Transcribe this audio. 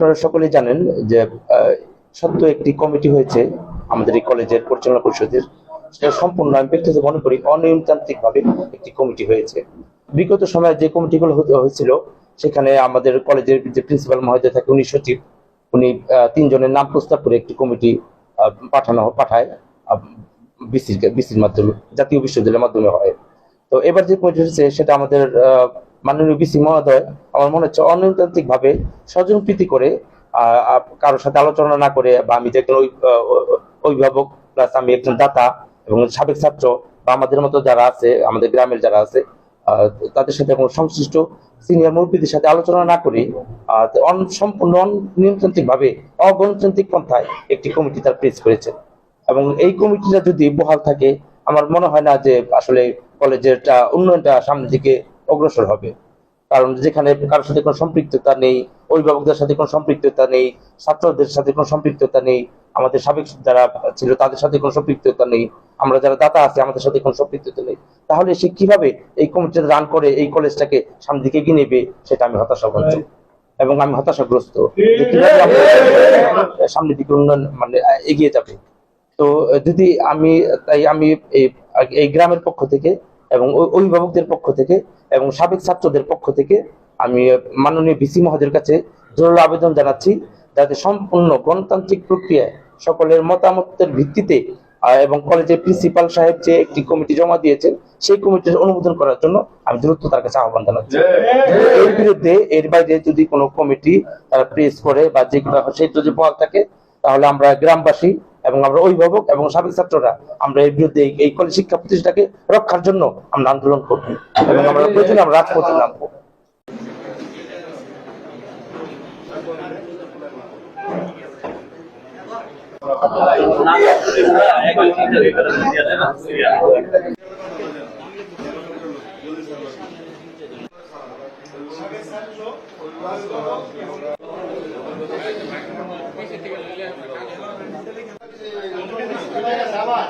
আপনারা সকলেই জানেন যে সদ্য একটি কমিটি হয়েছে আমাদের এই কলেজের পরিচালনা পরিষদের। সেটা সম্পূর্ণ আমি ব্যক্তিগত মনে করি অনিয়মতান্ত্রিক ভাবে একটি কমিটি হয়েছে। বিগত সময়ে যে কমিটিগুলো হয়েছিল, সেখানে আমাদের কলেজের যে প্রিন্সিপাল মহোদয় থাকে, উনি সচিব। উনি তিনজনের নাম প্রস্তাব করে একটি কমিটি পাঠানো, পাঠায় বিসির বিসির মাধ্যমে, জাতীয় বিশ্ববিদ্যালয়ের মাধ্যমে হয়। তো এবার যে কমিটি হয়েছে, সেটা আমাদের মাননীয় বিসি মহোদয়, আমার মনে হচ্ছে অনিয়মতান্ত্রিক ভাবে স্বজনপ্রীতি করে কারোর সাথে আলোচনা না করে, বা আমি যে একজন অভিভাবক প্লাস আমি একজন দাতা এবং সাবেক ছাত্র, বা আমাদের মতো যারা আছে, আমাদের গ্রামের যারা আছে তাদের সাথে কোনো সংশ্লিষ্ট সিনিয়র মুরব্বীদের সাথে আলোচনা না করে সম্পূর্ণ নিয়মতান্ত্রিক ভাবে অগণতান্ত্রিক পন্থায় একটি কমিটি তার প্রেস করেছে। এবং এই কমিটিটা যদি বহাল থাকে, আমার মনে হয় না যে আসলে কলেজের উন্নয়নটা সামনের দিকে অগ্রসর হবে। কারণ যেখানে কারোর সাথে কোনো সম্পৃক্ততা নেই, অভিভাবকদের সাথে কোনো সম্পৃক্ততা নেই, ছাত্রদের সাথে কোনো সম্পৃক্ততা নেই, আমাদের সাবেক যারা ছিল তাদের সাথে কোনো সম্পৃক্ততা নেই, আমরা যারা দাতা আছে, আমাদের সাথে কোনো সম্পৃক্ততা নেই। তাহলে সে কীভাবে এই কমিটিটা রান করে, এই কলেজটাকে সামনের দিকে এগিয়ে নেবে, সেটা আমি হতাশাগ্রস্ত। এবং আমি হতাশাগ্রস্ত যে কীভাবে সামনের দিকে উন্নয়ন মানে এগিয়ে যাবে। তো, যদি আমি, তাই আমি এই গ্রামের পক্ষ থেকে এবং অভিভাবকদের পক্ষ থেকে এবং সাবেক ছাত্রদের পক্ষ থেকে আমি মাননীয় ভিসি মহোদয়ের কাছে জোরালো আবেদন জানাচ্ছি যাতে সম্পূর্ণ গণতান্ত্রিক প্রক্রিয়ায় সকলের মতামতের ভিত্তিতে এবং কলেজের প্রিন্সিপাল সাহেব যে একটি কমিটি জমা দিয়েছেন সেই কমিটির অনুমোদন করার জন্য আমি দ্রুত তার কাছে আহ্বান জানাচ্ছি। এর বিরুদ্ধে এর বাইরে যদি কোনো কমিটি তারা প্রেস করে বা যে সেই যদি বহাল থাকে তাহলে আমরা গ্রামবাসী এবং আমরা অভিভাবক এবং সাবেক ছাত্ররা আমরা এর বিরুদ্ধে এই কলেজ শিক্ষা প্রতিষ্ঠানকে রক্ষার জন্য আমরা আন্দোলন করব এবং আমরা প্রয়োজনে আমরা রাজপথে নামবো। সবার